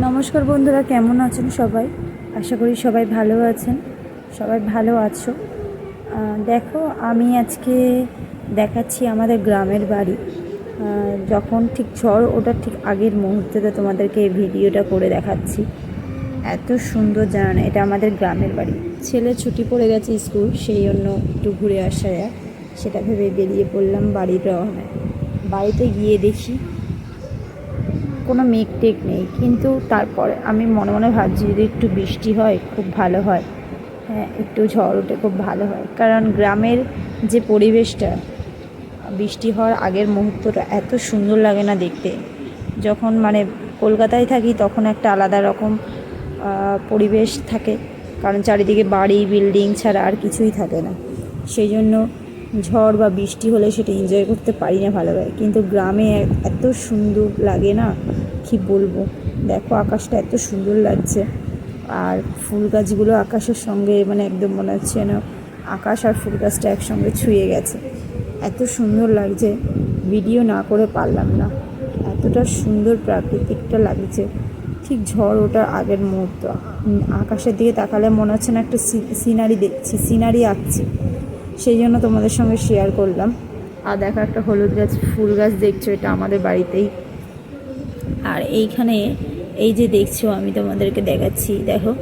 নমস্কার বন্ধুরা, কেমন আছেন সবাই? আশা করি সবাই ভালো আছেন, সবাই ভালো আছো। দেখো, আমি আজকে দেখাচ্ছি আমাদের গ্রামের বাড়ি। যখন ঠিক ঝড় ওটা ঠিক আগের মুহূর্তেতে তোমাদেরকে এই ভিডিওটা করে দেখাচ্ছি। এত সুন্দর জানা এটা আমাদের গ্রামের বাড়ি। ছেলে ছুটি পড়ে গেছে স্কুল, সেই জন্য একটু ঘুরে আসা সেটা ভেবে বেরিয়ে পড়লাম বাড়ির রওনায় বাড়িতে গিয়ে দেখি কোনো মেঘ টেক নেই। কিন্তু তারপরে আমি মনে মনে ভাবছি যদি একটু বৃষ্টি হয়, খুব ভালো হয়। হ্যাঁ একটু ঝড় ওঠে খুব ভালো হয়। কারণ গ্রামের যে পরিবেশটা, বৃষ্টি হওয়ার আগের মুহূর্তটা এত সুন্দর লাগে না দেখতে। যখন মানে কলকাতায় থাকি তখন একটা আলাদা রকম পরিবেশ থাকে। কারণ চারিদিকে বাড়ি, বিল্ডিং ছাড়া আর কিছুই থাকে না। সেই জন্য ঝড় বা বৃষ্টি হলে সেটা এনজয় করতে পারি না ভালোভাবে। কিন্তু গ্রামে এত সুন্দর লাগে না। কি বলব? দেখো আকাশটা এত সুন্দর লাগছে। আর ফুল গাছগুলো আকাশের সঙ্গে মানে একদম মনে হচ্ছে যেন আকাশ আর ফুল গাছটা একসঙ্গে ছুঁয়ে গেছে। এত সুন্দর লাগছে। ভিডিও না করে পারলাম না। এতটা সুন্দর প্রাকৃতিকটা লাগছে। ঠিক ঝড় ওঠার আগের মুহূর্ত। আকাশের দিকে তাকালে মনে হচ্ছে না একটা সিনারি দেখছি, সিনারি আঁকছি। সেই জন্য তোমাদের সঙ্গে শেয়ার করলাম। আর দেখো একটা হলুদ গাছ, ফুল গাছ দেখছ, এটা আমাদের বাড়িতেই। আর এইখানে এই যে দেখছ, আমি তোমাদেরকে দেখাচ্ছি, দেখো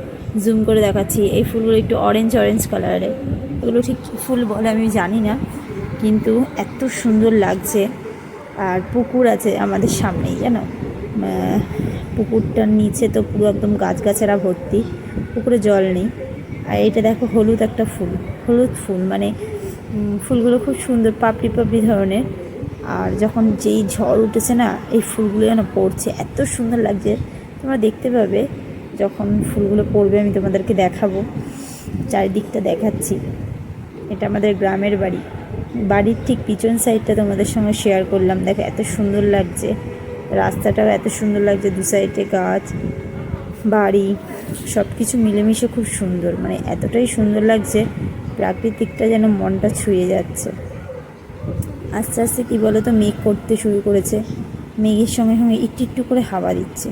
জুম করে দেখাচ্ছি, এই ফুলগুলো একটু অরেঞ্জ অরেঞ্জ কালারের এগুলো ঠিক ফুল বলে আমি জানি না, কিন্তু এত সুন্দর লাগছে। আর পুকুর আছে আমাদের সামনেই, জানো? পুকুরটার নিচে তো পুরো একদম গাছগাছারা ভর্তি, পুকুরে জল নেই। আর এটা দেখো, হলুদ একটা ফুল, হলুদ ফুল মানে ফুলগুলো খুব সুন্দর পাপড়ি পাপড়ি ধরনের। আর যখন যেই ঝড় উঠেছে না, এই ফুলগুলো যেন পড়ছে, এত সুন্দর লাগছে। তোমরা দেখতে পাবে যখন ফুলগুলো পড়বে, আমি তোমাদেরকে দেখাবো। চারিদিকটা দেখাচ্ছি। এটা আমাদের গ্রামের বাড়ি। বাড়ির ঠিক পিছন সাইডটা তোমাদের সঙ্গে শেয়ার করলাম। দেখো, এত সুন্দর লাগছে। রাস্তাটাও এত সুন্দর লাগছে, দু সাইডে গাছ, বাড়ি সব কিছু মিলেমিশে খুব সুন্দর। মানে এতটাই সুন্দর লাগছে, প্রাকৃতিকটা যেন মনটা ছুঁয়ে যাচ্ছে। আস্তে আস্তে কী বলো তো মেঘ করতে শুরু করেছে। মেঘের সঙ্গে সঙ্গে একটু একটু করে হাওয়া দিচ্ছে।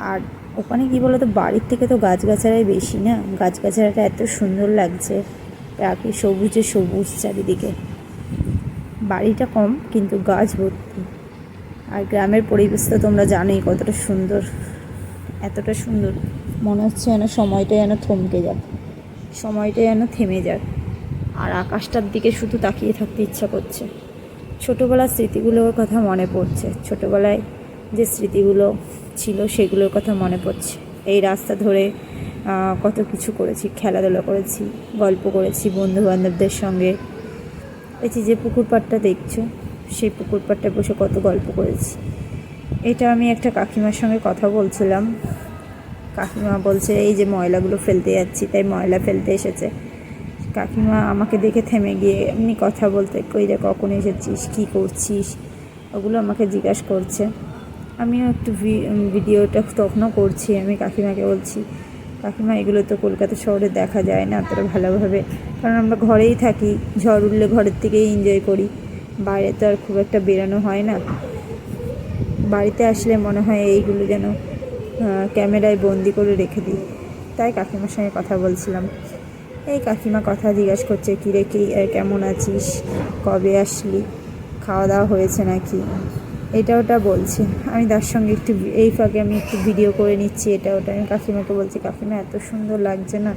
আর ওখানে কী বলো তো বাড়ির থেকে তো গাছগাছারাই বেশি না? গাছগাছারাটা এত সুন্দর লাগছে। প্রাকৃতিক সবুজে সবুজ চারিদিকে। বাড়িটা কম, কিন্তু গাছ ভর্তি। আর গ্রামের পরিবেশ তো তোমরা জানোই কতটা সুন্দর। এতটা সুন্দর। মনে হচ্ছে যেন সময়টা যেন থমকে যাক। সময়টা যেন থেমে যাক। আর আকাশটার দিকে শুধু তাকিয়ে থাকতে ইচ্ছা করছে। ছোটোবেলার স্মৃতিগুলোর কথা মনে পড়ছে। ছোটোবেলায় যে স্মৃতিগুলো ছিল সেগুলোর কথা মনে পড়ছে। এই রাস্তা ধরে কত কিছু করেছি। খেলাধুলা করেছি, গল্প করেছি বন্ধু বান্ধবদের সঙ্গে। এই যে যে পুকুর পাড়টা দেখছ, সেই পুকুর পাড়টায় বসে কত গল্প করেছি। এটা আমি একটা কাকিমার সঙ্গে কথা বলছিলাম। কাকিমা বলছে, এই যে ময়লাগুলো ফেলতে যাচ্ছি, তাই ময়লা ফেলতে এসেছে। কাকিমা আমাকে দেখে থেমে গিয়ে এমনি কথা বলতে, কই রে, কখন এসেছিস? কী করছিস? ওগুলো আমাকে জিজ্ঞাসা করছে। আমিও একটু ভিডিওটা তখনও করছি। আমি কাকিমাকে বলছি, কাকিমা, এগুলো তো কলকাতা শহরে দেখা যায় না অতটা ভালোভাবে। কারণ আমরা ঘরেই থাকি, ঝড় উঠলে ঘরের থেকেই এনজয় করি। বাইরে তো আর খুব একটা বেরানো হয় না। বাড়িতে আসলে মনে হয় এইগুলো যেন ক্যামেরায় বন্দি করে রেখে দিই। তাই কাকিমার সঙ্গে কথা বলছিলাম। এই কাকিমা কথা জিজ্ঞাসা করছে কী রে কী কেমন আছিস? কবে আসলি? খাওয়া দাওয়া হয়েছে নাকি? এটা ওটা বলছে। আমি তার সঙ্গে একটু এই ফাঁকে আমি একটু ভিডিও করে নিচ্ছি, এটা ওটা। আমি কাকিমাকে বলছি, কাকিমা, এত সুন্দর লাগছে না।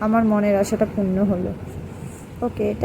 আমার মনের আশাটা পূর্ণ হলো। ওকে, এটা